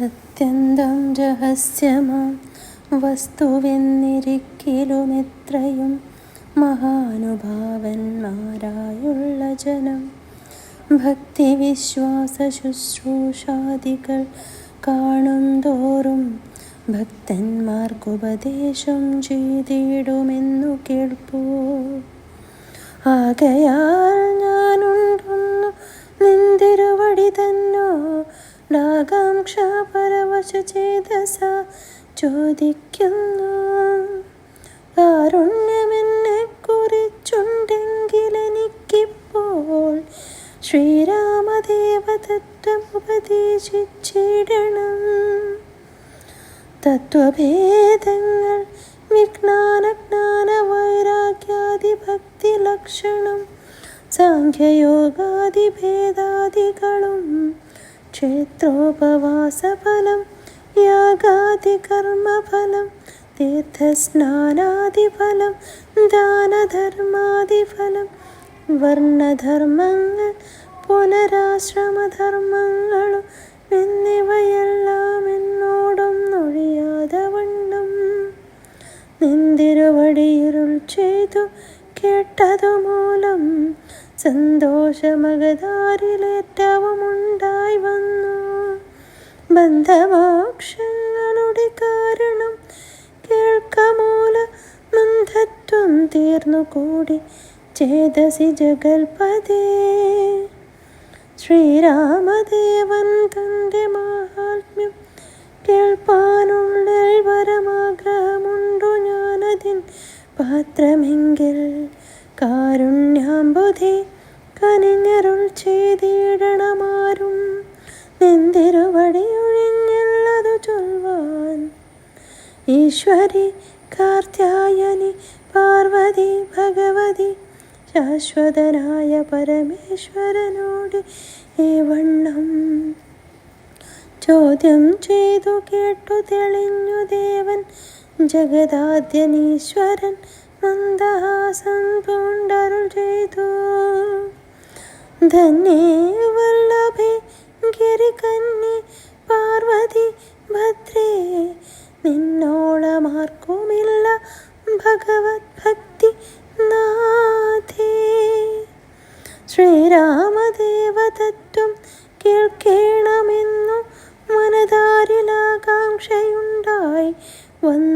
അത്യന്തം രഹസ്യമാം വസ്തുവെന്നിരിക്കലുമെത്രയും മഹാനുഭാവന്മാരായുള്ള ജനം. ഭക്തി വിശ്വാസ ശുശ്രൂഷാദികൾ കാണും തോറും ഭക്തന്മാർക്കുപദേശം ചെയ്തിടുമെന്നു കേൾപ്പൂ. ആകയാൽ ഞാനുണ്ടെന്നു ലാകാംക്ഷ പരവശ ചേതസ ചോദിക്കുന്നു. കാരുണ്യമെന്നെ കുറിച്ചുണ്ടെങ്കിലെനിക്കിപ്പോൾ ശ്രീരാമദേവതത്വം ഉപദേശിച്ചിടണം തത്വഭേദങ്ങൾ വിജ്ഞാന ജ്ഞാന വൈരാഗ്യാദി ഭക്തി ലക്ഷണം സാഖ്യയോഗാദി ഭേദാദികളും ക്ഷേത്രോപവാസഫലം യാഗാദികർമ്മഫലം തീർത്ഥസ്നാനാദിഫലം ദാനധർമാദിഫലം വർണധർമ്മങ്ങൾ പുനരാശ്രമധർമ്മങ്ങളും എന്നിവയെല്ലാം എന്നോടൊന്നൊഴിയാതെ വണ്ണം. നിന്തിരുവടിയിരുൾ ചെയ്തു കേട്ടതുമൂലം ഉണ്ടായി വന്നു. ബന്ധമോക്ഷങ്ങളുടെ കാരണം കേൾക്കമൂല മന്ധത്വം തീർന്നു കൂടി ചേതസി ജഗൽപതേ. ശ്രീരാമദേവൻ തന്റെ മാഹാത്മ്യം കേൾപ്പാനുള്ളിൽ പാത്രമെങ്കിൽ കാരുണ്യാമ്പുധി കനിഞ്ഞരുൾ ചെയ്തിടണമാരും. നെന്തിരുവടിയൊഴിഞ്ഞുള്ളതു ചൊൽവാൻ. ഈശ്വരി കാർത്യായനി പാർവതി ഭഗവതി ശാശ്വതനായ പരമേശ്വരനോട് ഈ വണ്ണം. ചോദ്യം ചെയ്തു കേട്ടു തെളിഞ്ഞു ദേവൻ ജഗദാദ്യനീശ്വരൻ മന്ദഹാസം പൂണ്ടരുൾ ചെയ്തു. ധന്യേ വല്ലഭേ ഗിരികന്നി പാർവതി ഭദ്രേ നിന്നോളമാർക്കുമില്ല ഭഗവത് ഭക്തി നാഥേ. ശ്രീരാമദേവതത്വം കേൾക്കേണമെന്നു മനതാരിലാകാംക്ഷയുണ്ടായി വന്നതു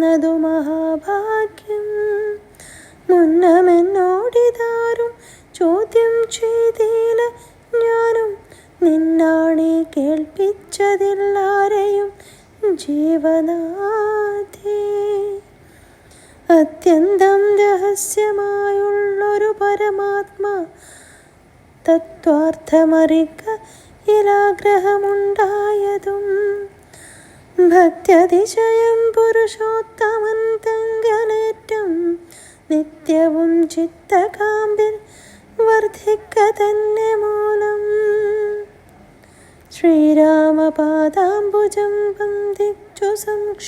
കേൾപ്പിച്ചതില്ലാരെയും ജീവനാഥേ അത്യന്തം രഹസ്യമായുള്ളൊരു പരമാത്മാ തത്വാർത്ഥമറിക്ക ഇലാഗ്രഹമുണ്ടായതും ഭക്തിയതിശയം പുരുഷോത്തമൻ തങ്കനേറ്റം നിത്യവും ചിത്തകാമ്പിൽ ശ്രീരാമപാദാംബുജം വന്ദിച്ചു സംക്ഷ